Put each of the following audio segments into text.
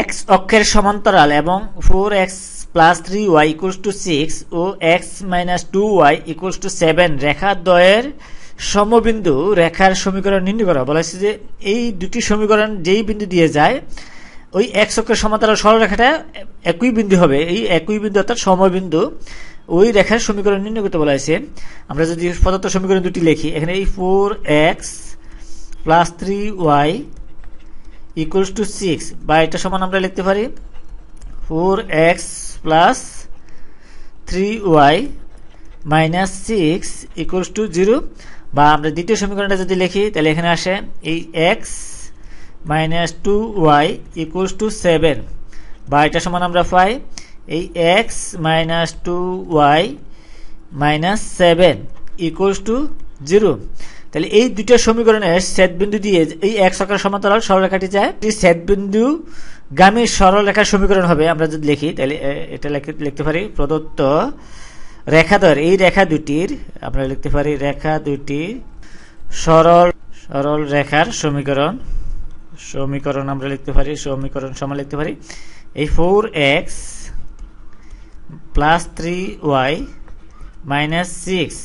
X অক্ষের সমান্তরাল এবং four X plus three Y equals to six O X minus two Y equals to seven রেখা দ্বয়ের সমবিন্দু রেখার সমীকরণ নির্ণয় করা। বলা হয়েছে যে এই দুটি সমীকরণ যেই বিন্দু দিয়ে যায়, ওই এক অক্ষের সমান্তরাল সরলরেখাটা একই বিন্দু হবে। এই একই বিন্দু অর্থাৎ সমবিন্দু ওই রেখার সমীকরণ নির্ণয় করতে বলা হয়েছে। আমরা যদি প্রদত্ত সমীকরণ দুটি লিখি, এখানে এই four x plus three y equals to six বা এটা সমান আমরা লিখতে পারি four x plus three y minus six equals to zero বা আমরা দ্বিতীয় সমীকরণটা যদি লিখি, তাহলে এখানে আসে এই x minus two y equals to seven বা এটা সমান আমরা পাই এই x minus two y minus seven equals to zero তাহলে এই দুইটা সমীকরণের বিন্দু দিয়ে এই এক সকার সমান্তরাল সরলরেখাটি যায়। বিন্দু গামী সরলরেখার সমীকরণ হবে, আমরা যদি লিখি, তাহলে এটা লিখতে পারি প্রদত্ত রেখাদ্বয়ের এই রেখা দুটির আমরা লিখতে পারি রেখা দুটি সরল সরল রেখার সমীকরণ। সমীকরণ আমরা লিখতে পারি, সমীকরণ সমান লিখতে পারি। এই four x plus three y minus six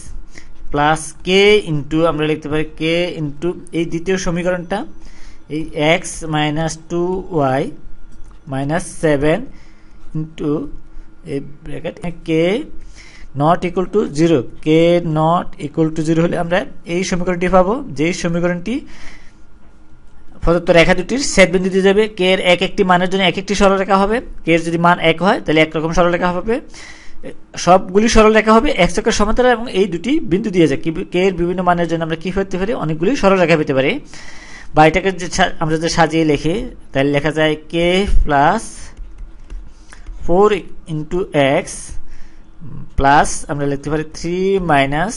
plus k into আমরা লিখতে পারি কে ইন্টু এই দ্বিতীয় সমীকরণটা, এই x minus two y minus seven into এই bracket k not equal to zero k not equal to zero হলে আমরা এই সমীকরণটি পাবো, যেই সমীকরণটি প্রদত্ত রেখা দুটির সেট বিন্দু দিয়ে যাবে কে এর এক একটি মানের জন্য এক একটি সরলরেখা হবে কে এর যদি মান এক হয়, তাহলে একরকম সরলরেখা হবে। সবগুলি সরলরেখা হবে, এক চক্রের সমান্তরাল এবং এই দুটি বিন্দু দিয়ে যায়। কে এর বিভিন্ন মানের জন্য আমরা কি করতে পারি? অনেকগুলি সরলরেখা পেতে পারি। বা এটাকে আমরা যদি সাজিয়ে লিখি, তাহলে লেখা যায় k plus four into x plus আমরা লিখতে পারি three minus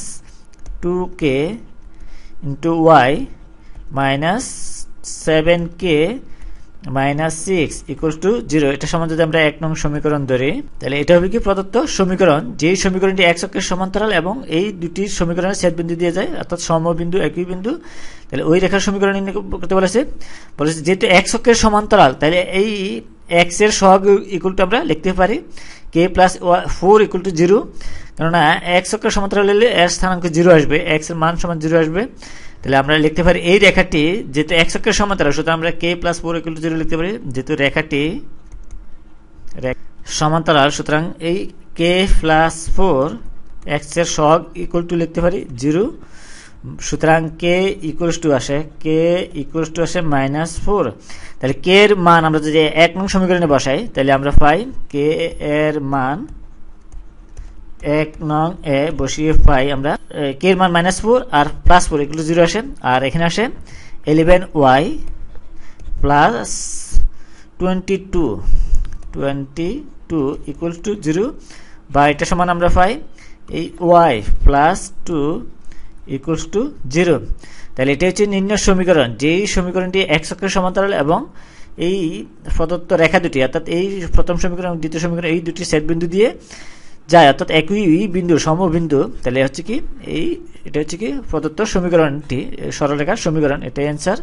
two k into y minus seven k minus six equals to zero এটা সমান যদি আমরা এক নং সমীকরণ ধরি, তাহলে এটা হবে কি প্রদত্ত সমীকরণ? যেই সমীকরণটি এক চক্রের সমান্তরাল এবং এই দুটি সমীকরণের সেট বিন্দু দিয়ে যায়, অর্থাৎ সমবিন্দু, একই বিন্দু, তাহলে ওই রেখার সমীকরণ করতে বলেছে। বলেছে যেহেতু এক চক্রের সমান্তরাল, তাহলে এই এক্সের সহগ ইকুয়াল টু আমরা লিখতে পারি। K plus four equal to zero কেননা এক্স চক্রের সমান্তরাল হলে এর স্থানাঙ্ক জিরো আসবে এক্সের মান সমান জিরো আসবে। তাহলে আমরা লিখতে পারি এই রেখাটি যেহেতু এক চক্রের সমান্তরাল, সুতরাং আমরা k plus four equal zero লিখতে পারি। যেহেতু রেখাটি সমান্তরাল, সুতরাং এই কে প্লাস ফোর এক্সের সহগ ইকুয়াল টু লিখতে পারি জিরো সুতরাং কে ইকুয়ালস টু আসে, কে ইকুয়ালস টু আসে মাইনাস ফোর তাহলে কে এর মান আমরা যদি এক নং সমীকরণে বসাই, তাহলে আমরা পাই কে এর মান এক নং এ বসিয়ে পাই আমরা কে এর মান মাইনাস ফোর আর প্লাস ফোর এগুলো জিরো আসে আর এখানে আসে eleven y plus twenty two twenty two equals to zero বা এটা সমান আমরা পাই। এই y plus two equals to zero তাহলে এটা হচ্ছে নির্ণয় সমীকরণ। যেই সমীকরণটি এক চক্রের সমান্তরাল এবং এই প্রদত্ত রেখা দুটি, অর্থাৎ এই প্রথম সমীকরণ এবং দ্বিতীয় সমীকরণ, এই দুটি সেট বিন্দু দিয়ে যায়, অর্থাৎ একই বিন্দু, সমবিন্দু, তাহলে হচ্ছে কি, এই, এটা হচ্ছে কি প্রদত্ত সমীকরণটি, সরলরেখার সমীকরণ, এটাই অ্যান্সার